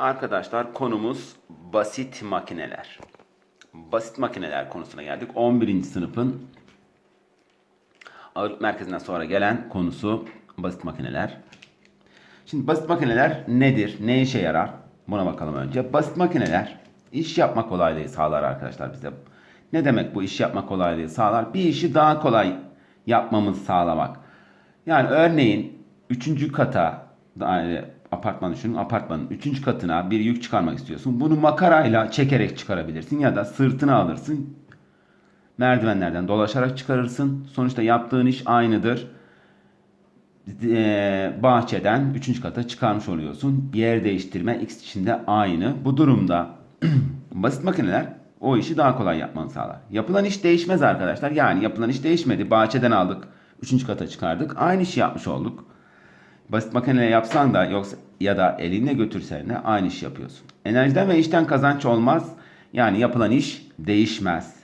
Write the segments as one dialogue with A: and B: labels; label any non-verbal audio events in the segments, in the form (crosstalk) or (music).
A: Arkadaşlar konumuz basit makineler. Basit makineler konusuna geldik. 11. sınıfın ağırlık merkezinden sonra gelen konusu basit makineler. Şimdi basit makineler nedir? Ne işe yarar? Buna bakalım önce. Basit makineler iş yapma kolaylığı sağlar arkadaşlar bize. Ne demek bu iş yapma kolaylığı sağlar? Bir işi daha kolay yapmamızı sağlamak. Yani örneğin 3. kata yani apartman düşünün. Apartmanın 3. katına bir yük çıkarmak istiyorsun. Bunu makarayla çekerek çıkarabilirsin ya da sırtına alırsın. Merdivenlerden dolaşarak çıkarırsın. Sonuçta yaptığın iş aynıdır. Ee, bahçeden 3. kata çıkarmış oluyorsun. Yer değiştirme x içinde aynı. Bu durumda (clears throat) basit makineler o işi daha kolay yapmanı sağlar. Yapılan iş değişmez arkadaşlar. Yani yapılan iş değişmedi. Bahçeden aldık. 3. kata çıkardık. Aynı işi yapmış olduk. Basit makineyle yapsan da yoksa ya da elinle götürsen de aynı iş yapıyorsun. Enerjiden ve işten kazanç olmaz. Yani yapılan iş değişmez.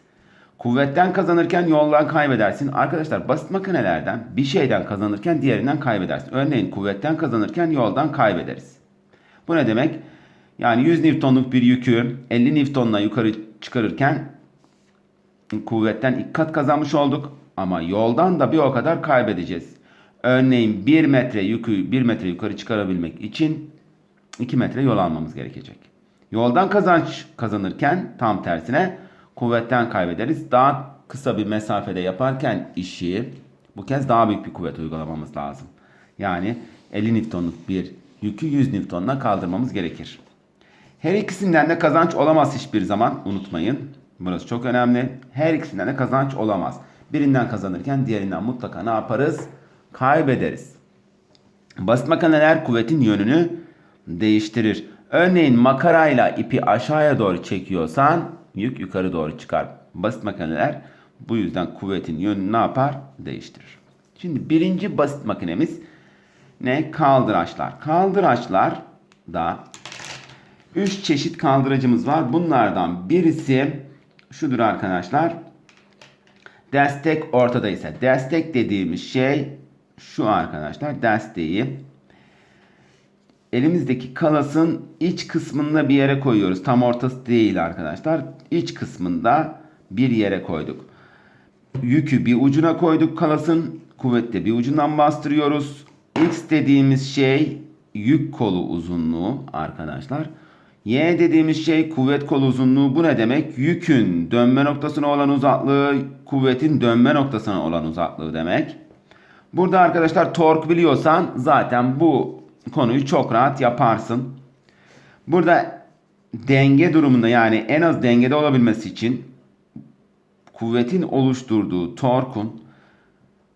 A: Kuvvetten kazanırken yoldan kaybedersin. Arkadaşlar basit makinelerden bir şeyden kazanırken diğerinden kaybedersin. Örneğin kuvvetten kazanırken yoldan kaybederiz. Bu ne demek? Yani 100 Newton'luk bir yükü 50 Newton'la yukarı çıkarırken kuvvetten ilk kat kazanmış olduk. Ama yoldan da bir o kadar kaybedeceğiz. Örneğin 1 metre yükü 1 metre yukarı çıkarabilmek için 2 metre yol almamız gerekecek. Yoldan kazanç kazanırken tam tersine kuvvetten kaybederiz. Daha kısa bir mesafede yaparken işi bu kez daha büyük bir kuvvet uygulamamız lazım. Yani 50 Newton'luk bir yükü 100 Newton'la kaldırmamız gerekir. Her ikisinden de kazanç olamaz hiçbir zaman unutmayın. Burası çok önemli. Her ikisinden de kazanç olamaz. Birinden kazanırken diğerinden mutlaka ne yaparız? Kaybederiz. Basit makineler kuvvetin yönünü değiştirir. Örneğin makarayla ipi aşağıya doğru çekiyorsan yük yukarı doğru çıkar. Basit makineler bu yüzden kuvvetin yönünü ne yapar? Değiştirir. Şimdi birinci basit makinemiz ne? Kaldıraçlar. Kaldıraçlar da 3 çeşit kaldıracımız var. Bunlardan birisi şudur arkadaşlar. Destek ortada ise destek dediğimiz şey şu arkadaşlar desteği elimizdeki kalasın iç kısmında bir yere koyuyoruz. Tam ortası değil arkadaşlar. İç kısmında bir yere koyduk. Yükü bir ucuna koyduk kalasın. Kuvvetle bir ucundan bastırıyoruz. X dediğimiz şey yük kolu uzunluğu arkadaşlar. Y dediğimiz şey kuvvet kolu uzunluğu. Bu ne demek? Yükün dönme noktasına olan uzaklığı, kuvvetin dönme noktasına olan uzaklığı demek. Burada arkadaşlar tork biliyorsan zaten bu konuyu çok rahat yaparsın. Burada denge durumunda yani en az dengede olabilmesi için kuvvetin oluşturduğu torkun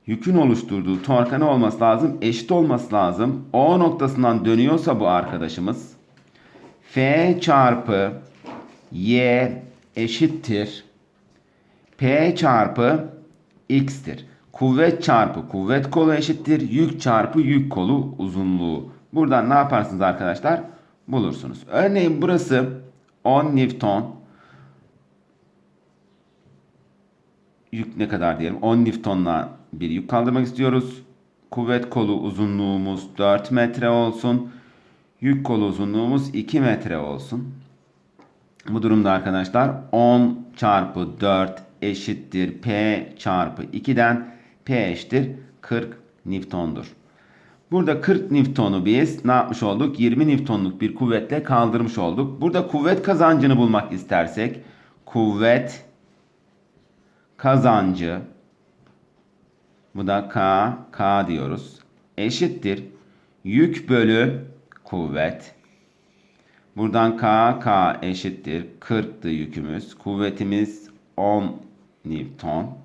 A: yükün oluşturduğu torka ne olması lazım? Eşit olması lazım. O noktasından dönüyorsa bu arkadaşımız F çarpı Y eşittir. P çarpı X'tir. Kuvvet çarpı kuvvet kolu eşittir. Yük çarpı yük kolu uzunluğu. Buradan ne yaparsınız arkadaşlar? Bulursunuz. Örneğin burası 10 Newton. Yük ne kadar diyelim? 10 Newton'la bir yük kaldırmak istiyoruz. Kuvvet kolu uzunluğumuz 4 metre olsun. Yük kolu uzunluğumuz 2 metre olsun. Bu durumda arkadaşlar 10 çarpı 4 eşittir P çarpı 2'den P eşittir 40 Newton'dur. Burada 40 Newton'u biz ne yapmış olduk? 20 Newton'luk bir kuvvetle kaldırmış olduk. Burada kuvvet kazancını bulmak istersek kuvvet kazancı bu da K, K diyoruz. Eşittir. Yük bölü kuvvet. Buradan K, K eşittir. 40'tı yükümüz. Kuvvetimiz 10 Newton.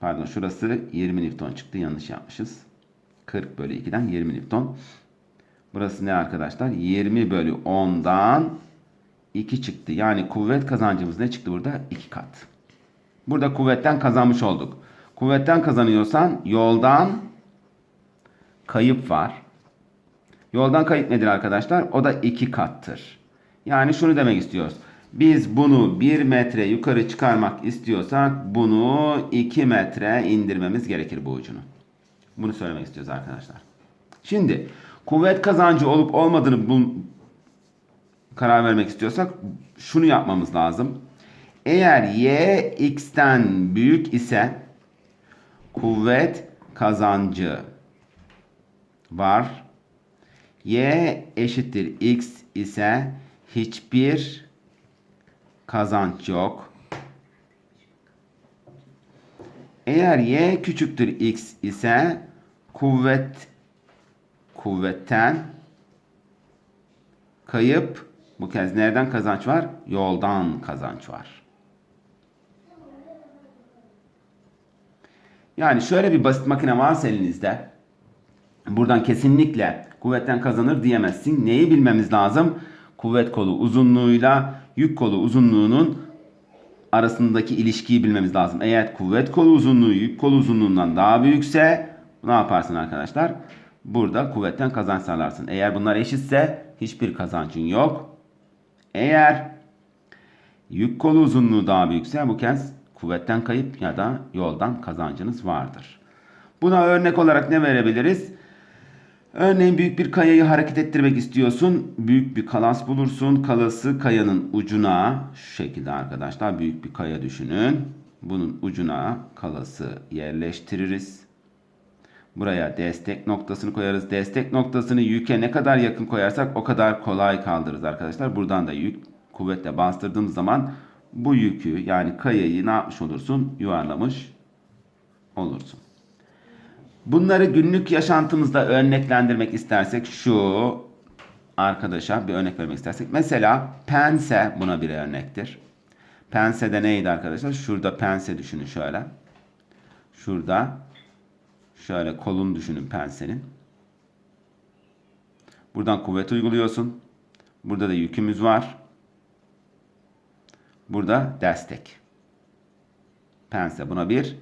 A: Pardon şurası 20 Newton çıktı. Yanlış yapmışız. 40 bölü 2'den 20 Newton. Burası ne arkadaşlar? 20 bölü 10'dan 2 çıktı. Yani kuvvet kazancımız ne çıktı burada? 2 kat. Burada kuvvetten kazanmış olduk. Kuvvetten kazanıyorsan yoldan kayıp var. Yoldan kayıp nedir arkadaşlar? O da 2 kattır. Yani şunu demek istiyoruz. Biz bunu 1 metre yukarı çıkarmak istiyorsak bunu 2 metre indirmemiz gerekir bu ucunu. Bunu söylemek istiyoruz arkadaşlar. Şimdi Kuvvet kazancı olup olmadığını bul karar vermek istiyorsak şunu yapmamız lazım. Eğer y x'ten büyük ise kuvvet kazancı var. Y eşittir x ise hiçbir kazanç yok. Eğer y küçüktür x ise kuvvet kuvvetten kayıp bu kez nereden kazanç var? Yoldan kazanç var. Yani şöyle bir basit makine varsa elinizde buradan kesinlikle kuvvetten kazanır diyemezsin. Neyi bilmemiz lazım? Kuvvet kolu uzunluğuyla yük kolu uzunluğunun arasındaki ilişkiyi bilmemiz lazım. Eğer kuvvet kolu uzunluğu yük kolu uzunluğundan daha büyükse ne yaparsın arkadaşlar? Burada kuvvetten kazanç sağlarsın. Eğer bunlar eşitse hiçbir kazancın yok. Eğer yük kolu uzunluğu daha büyükse bu kez kuvvetten kayıp ya da yoldan kazancınız vardır. Buna örnek olarak ne verebiliriz? Örneğin büyük bir kayayı hareket ettirmek istiyorsun. Büyük bir kalas bulursun. Kalası kayanın ucuna şu şekilde arkadaşlar büyük bir kaya düşünün. Bunun ucuna kalası yerleştiririz. Buraya destek noktasını koyarız. Destek noktasını yüke ne kadar yakın koyarsak o kadar kolay kaldırırız arkadaşlar. Buradan da yük kuvvetle bastırdığımız zaman bu yükü yani kayayı ne yapmış olursun? Yuvarlamış olursun. Bunları günlük yaşantımızda örneklendirmek istersek şu arkadaşa bir örnek vermek istersek. Mesela pense buna bir örnektir. Pense de neydi arkadaşlar? Şurada pense düşünün şöyle. Şurada şöyle kolun düşünün pensenin. Buradan kuvvet uyguluyorsun. Burada da yükümüz var. Burada destek. Pense buna bir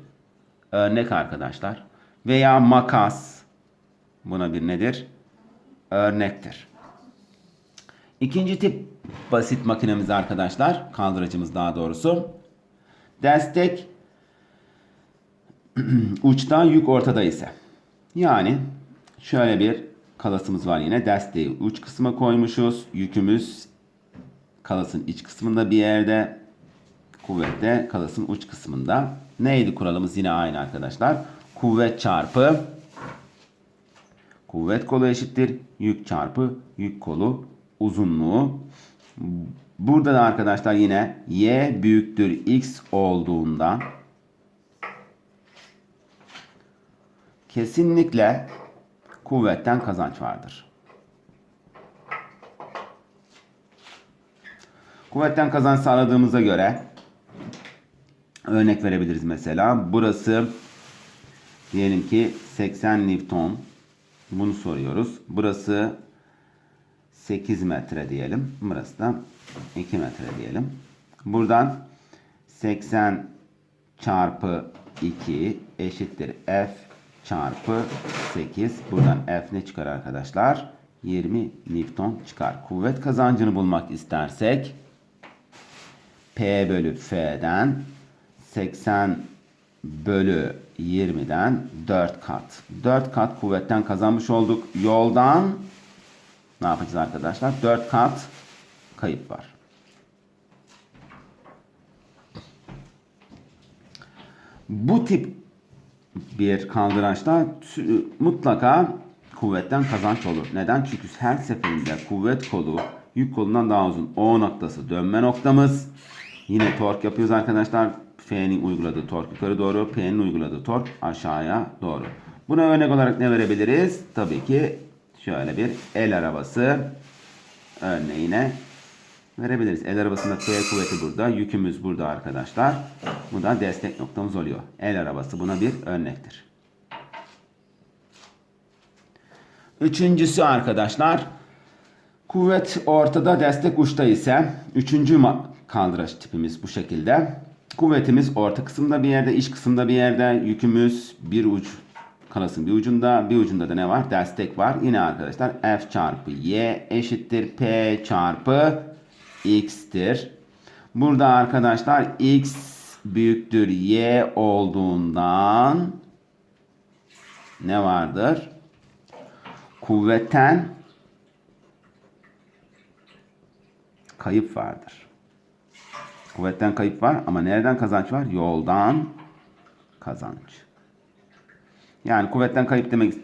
A: örnek arkadaşlar veya makas buna bir nedir? Örnektir. İkinci tip basit makinemiz arkadaşlar, kaldırıcımız daha doğrusu. Destek (clears throat) uçta yük ortada ise. Yani şöyle bir kalasımız var yine. Desteği uç kısma koymuşuz. Yükümüz kalasın iç kısmında bir yerde. Kuvvette kalasın uç kısmında. Neydi kuralımız? Yine aynı arkadaşlar kuvvet çarpı kuvvet kolu eşittir yük çarpı yük kolu uzunluğu. Burada da arkadaşlar yine y büyüktür x olduğunda kesinlikle kuvvetten kazanç vardır. Kuvvetten kazanç sağladığımıza göre örnek verebiliriz mesela. Burası Diyelim ki 80 Newton. Bunu soruyoruz. Burası 8 metre diyelim. Burası da 2 metre diyelim. Buradan 80 çarpı 2 eşittir F çarpı 8. Buradan F ne çıkar arkadaşlar? 20 Newton çıkar. Kuvvet kazancını bulmak istersek P bölü F'den 80 bölü 20'den 4 kat. 4 kat kuvvetten kazanmış olduk. Yoldan ne yapacağız arkadaşlar? 4 kat kayıp var. Bu tip bir kaldıraçta mutlaka kuvvetten kazanç olur. Neden? Çünkü her seferinde kuvvet kolu yük kolundan daha uzun. O noktası dönme noktamız. Yine tork yapıyoruz arkadaşlar. F'nin uyguladığı tork yukarı doğru, P'nin uyguladığı tork aşağıya doğru. Buna örnek olarak ne verebiliriz? Tabii ki şöyle bir el arabası örneğine verebiliriz. El arabasında P kuvveti burada, yükümüz burada arkadaşlar. Bu da destek noktamız oluyor. El arabası buna bir örnektir. Üçüncüsü arkadaşlar kuvvet ortada destek uçta ise üçüncü kaldıraç tipimiz bu şekilde. Kuvvetimiz orta kısımda bir yerde, iç kısımda bir yerde. Yükümüz bir uç kanasın bir ucunda. Bir ucunda da ne var? Destek var. Yine arkadaşlar F çarpı Y eşittir P çarpı X'tir. Burada arkadaşlar X büyüktür Y olduğundan ne vardır? kuvvetten kayıp vardır. Kuvvetten kayıp var ama nereden kazanç var? Yoldan kazanç. Yani kuvvetten kayıp demek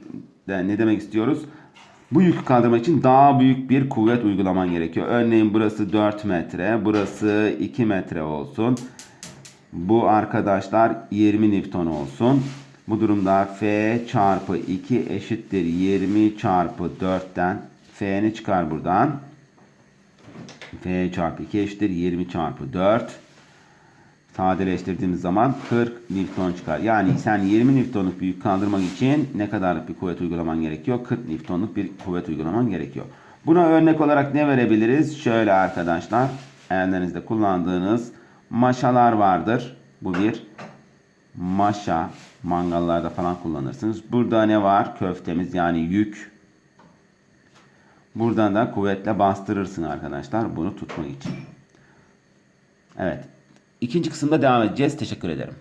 A: de ne demek istiyoruz? Bu yükü kaldırmak için daha büyük bir kuvvet uygulaman gerekiyor. Örneğin burası 4 metre, burası 2 metre olsun. Bu arkadaşlar 20 Newton olsun. Bu durumda F çarpı 2 eşittir 20 çarpı 4'ten. F ne çıkar buradan? F çarpı 2 eşittir 20 çarpı 4. Sadeleştirdiğimiz zaman 40 Newton çıkar. Yani sen 20 Newton'luk bir yük kaldırmak için ne kadarlık bir kuvvet uygulaman gerekiyor? 40 Newton'luk bir kuvvet uygulaman gerekiyor. Buna örnek olarak ne verebiliriz? Şöyle arkadaşlar. Ellerinizde kullandığınız maşalar vardır. Bu bir maşa. Mangallarda falan kullanırsınız. Burada ne var? Köftemiz yani yük. Buradan da kuvvetle bastırırsın arkadaşlar bunu tutmak için. Evet. İkinci kısımda devam edeceğiz. Teşekkür ederim.